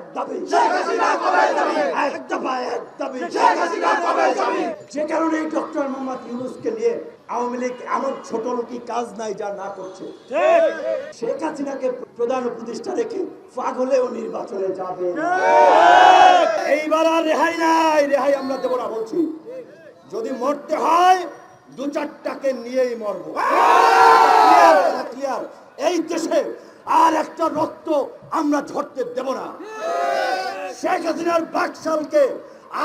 এক দাবি। এক দফা এক দাবি। যে কারণে ডক্টর মোহাম্মদ ইউনুসকে নিয়ে আওয়ামী লীগ এমন ছোট লোকই কাজ নাই যা না করছে। শেখ হাসিনাকে প্রধান উপদেষ্টা রেখে পাগলেও নির্বাচনে যাবে এইবার আর রেহাই নাই রেহাই আমরা দেবো না বলছি। যদি মরতে হয় দু চারটাকে নিয়েই মরবো। ক্লিয়ার এই দেশে আর একটা রক্ত আমরা ঝরতে দেব না। শেখ হাসিনার বাকশালকে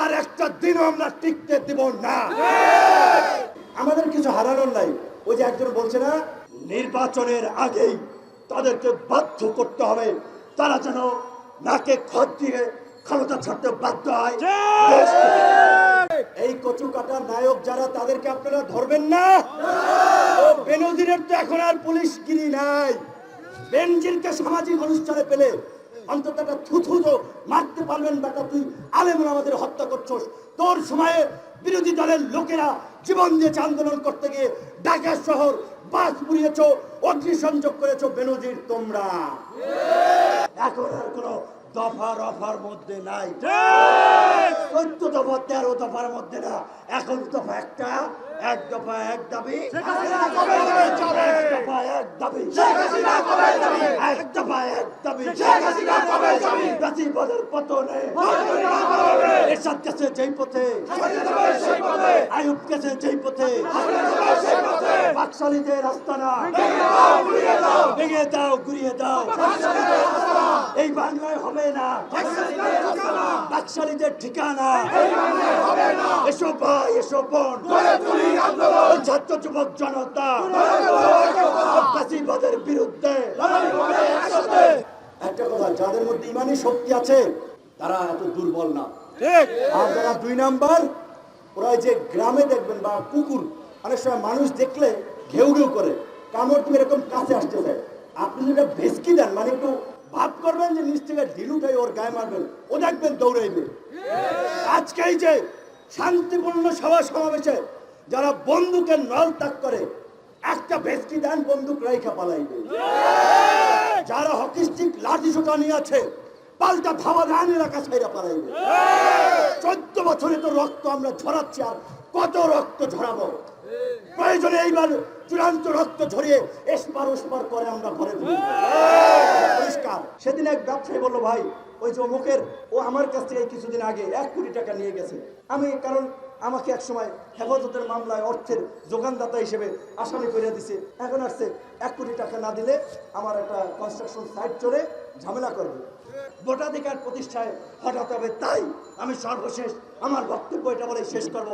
আর একটা দিনও আমরা টিকতে দেব না। আমাদের কিছু হারানোর নাই। ওই যে একজন বলছে না নির্বাচনের আগেই তাদেরকে বাধ্য করতে হবে। তারা যেন নাকে খত দিয়ে ক্ষমতা ছাড়তে বাধ্য হয়। এই কচু কাটার নায়ক যারা তাদেরকে আপনারা ধরবেন না? বেনজিরের তো এখন আর পুলিশ গিরি নাই। বেনজিরকে সামাজিক অনুষ্ঠানে পেলে অন্তত একটা থুথু তো মারতে পারবেন বেটা তুই আলেমন আমাদের হত্যা করছস। তোর সময়ে বিরোধী দলের লোকেরা জীবন দিয়েছে আন্দোলন করতে গিয়ে ঢাকা শহর বাস পুড়িয়েছ অগ্নিসংযোগ করেছ বেনজির তোমরা। এখন আর কোনো দফা রফার মধ্যে নাই। চোদ্দ দফা তেরো দফার মধ্যে না। এখন দফা একটা এক দফা এক দাবি। এক দফা এক দাবি। এক দফা এক দাবি। গাজীবাদের পতনে। এরশাদ গেছে যেই পথে। আয়ুব গেছে যেই পথে। বাকশালীদের রাস্তা না। ভেঙে দাও ঘুরিয়ে দাও। এই বাংলায় হবে না। বাকশালীদের ঠিকানা। এসো ভাই এসো বোন ওই ছাত্র যুবক জনতা। ফাঁসিবাদের বিরুদ্ধে। একটা কথা যাদের মধ্যে ইমানি শক্তি আছে তারা এত দুর্বল না। আর যারা দুই নাম্বার ওরা যে গ্রামে দেখবেন বা কুকুর অনেক সময় মানুষ দেখলে ঘেউ ঘেউ করে কামড় তুমি এরকম কাছে আসতে চায়। আপনি যদি একটা ভেসকি দেন মানে একটু ভাব করবেন যে নিচ থেকে ঢিল উঠাই ওর গায়ে মারবেন ও দেখবেন দৌড়াইবে। আজকে এই যে শান্তিপূর্ণ সভা সমাবেশে যারা বন্দুকের নল ত্যাগ করে, একটা ভেসকি দেন, বন্দুক রাইখা পালাইবে। যারা হকিস্টিক লাঠি সোটা নিয়ে আছে, পাল্টা ধাওয়া ধান এলাকা ছাইরা পালাইবে। চোদ্দ বছরে তো রক্ত আমরা ঝরাচ্ছি, আর কত রক্ত ঝরাবো? প্রয়োজনে এইবার চূড়ান্ত রক্ত ঝরিয়ে এসপার ওসপার করে আমরা ঘরে ফিরি পরিষ্কার সেদিন এক ব্যবসায়ী বলল, ভাই, ওই যে অমুকের, ও আমার কাছ থেকে কিছুদিন আগে এক কোটি টাকা নিয়ে গেছে। আমি, কারণ আমাকে এক সময় হেফাজতের মামলায় অর্থের যোগানদাতা হিসেবে আসামি করে দিছে। এখন আসছে, এক কোটি টাকা না দিলে আমার একটা কনস্ট্রাকশন সাইট চলে, ঝামেলা করবে। ভোটাধিকার প্রতিষ্ঠায় হঠাৎ হবে তাই আমি সর্বশেষ আমার বক্তব্য এটা বলে শেষ করব।